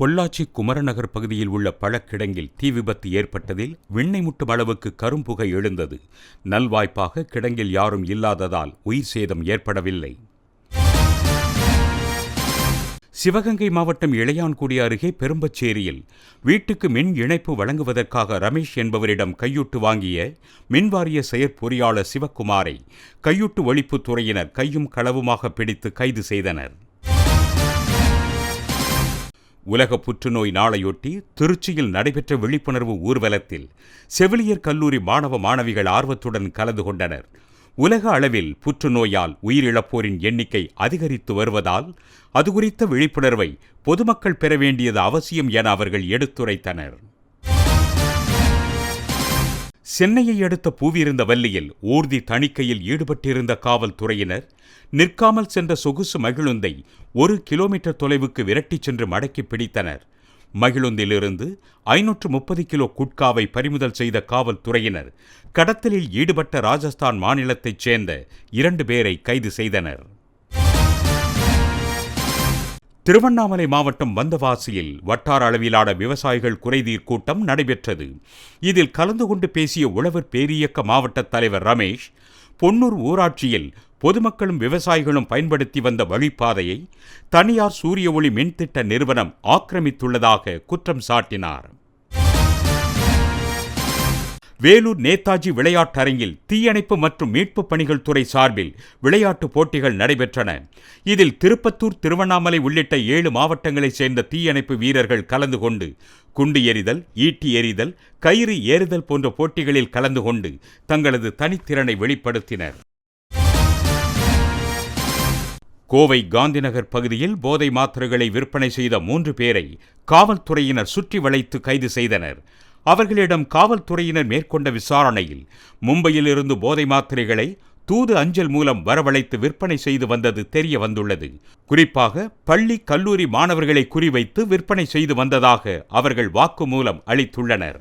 பொள்ளாச்சி குமரநகர் பகுதியில் உள்ள பழக்கிடங்கில் தீ விபத்து ஏற்பட்டதில் விண்ணை முட்டும் அளவுக்கு கரும்புகை எழுந்தது. நல்வாய்ப்பாக கிடங்கில் யாரும் இல்லாததால் உயிர் சேதம் ஏற்படவில்லை. சிவகங்கை மாவட்டம் இளையான்குடி அருகே பெரும்பச்சேரியில் வீட்டுக்கு மின் இணைப்பு வழங்குவதற்காக ரமேஷ் என்பவரிடம் கையூட்டு வாங்கிய மின்வாரிய செயற்பொறியாளர் சிவக்குமாரை கையூட்டு ஒழிப்புத் துறையினர் கையும் களவுமாக பிடித்து கைது செய்தனர். உலக புற்றுநோய் நாளையொட்டி திருச்சியில் நடைபெற்ற விழிப்புணர்வு ஊர்வலத்தில் செவிலியர் கல்லூரி மாணவ மாணவிகள் ஆர்வத்துடன் கலந்து கொண்டனர். உலக அளவில் புற்றுநோயால் உயிரிழப்போரின் எண்ணிக்கை அதிகரித்து வருவதால் அது குறித்த விழிப்புணர்வை பொதுமக்கள் பெற வேண்டியது அவசியம் என அவர்கள் எடுத்துரைத்தனர். சென்னையை அடுத்த பூவிருந்தவல்லியில் ஊர்தி தணிக்கையில் ஈடுபட்டிருந்த காவல்துறையினர் நிற்காமல் சென்ற சொகுசு மகிழுந்தை ஒரு கிலோமீட்டர் தொலைவுக்கு விரட்டிச் சென்று மடக்கி பிடித்தனர். மகிழுந்திலிருந்து ஐநூற்று முப்பது கிலோ குட்காவை பறிமுதல் செய்த காவல்துறையினர் கடத்தலில் ஈடுபட்ட ராஜஸ்தான் மாநிலத்தைச் சேர்ந்த இரண்டு பேரை கைது செய்தனர். திருவண்ணாமலை மாவட்டம் வந்தவாசியில் வட்டார அளவிலான விவசாயிகள் குறைதீர் கூட்டம் நடைபெற்றது. இதில் கலந்து கொண்டு பேசிய உழவர் பேரியக்க மாவட்ட தலைவர் ரமேஷ் பொன்னூர் ஊராட்சியில் பொதுமக்களும் விவசாயிகளும் பயன்படுத்தி வந்த வழிப்பாதையை தனியார் சூரிய ஒளி மின்திட்ட நிறுவனம் ஆக்கிரமித்துள்ளதாக குற்றம் சாட்டினார். வேலூர் நேதாஜி விளையாட்டரங்கில் தீயணைப்பு மற்றும் மீட்புப் பணிகள் துறை சார்பில் விளையாட்டுப் போட்டிகள் நடைபெற்றன. இதில் திருப்பத்தூர் திருவண்ணாமலை உள்ளிட்ட ஏழு மாவட்டங்களைச் சேர்ந்த தீயணைப்பு வீரர்கள் கலந்து கொண்டு குண்டு எறிதல் ஈட்டி எறிதல் கயிறு ஏறுதல் போன்ற போட்டிகளில் கலந்து கொண்டு தங்களது தனித்திறனை வெளிப்படுத்தினர். கோவை காந்திநகர் பகுதியில் போதை மாத்திரைகளை விற்பனை செய்த மூன்று பேரை காவல்துறையினர் சுற்றி வளைத்து கைது செய்தனர். அவர்களிடம் காவல்துறையினர் மேற்கொண்ட விசாரணையில் மும்பையிலிருந்து போதை மாத்திரைகளை தூது அஞ்சல் மூலம் வரவழைத்து விற்பனை செய்து வந்தது தெரிய வந்துள்ளது. குறிப்பாக பள்ளி கல்லூரி மாணவர்களை குறிவைத்து விற்பனை செய்து வந்ததாக அவர்கள் வாக்குமூலம் அளித்துள்ளனர்.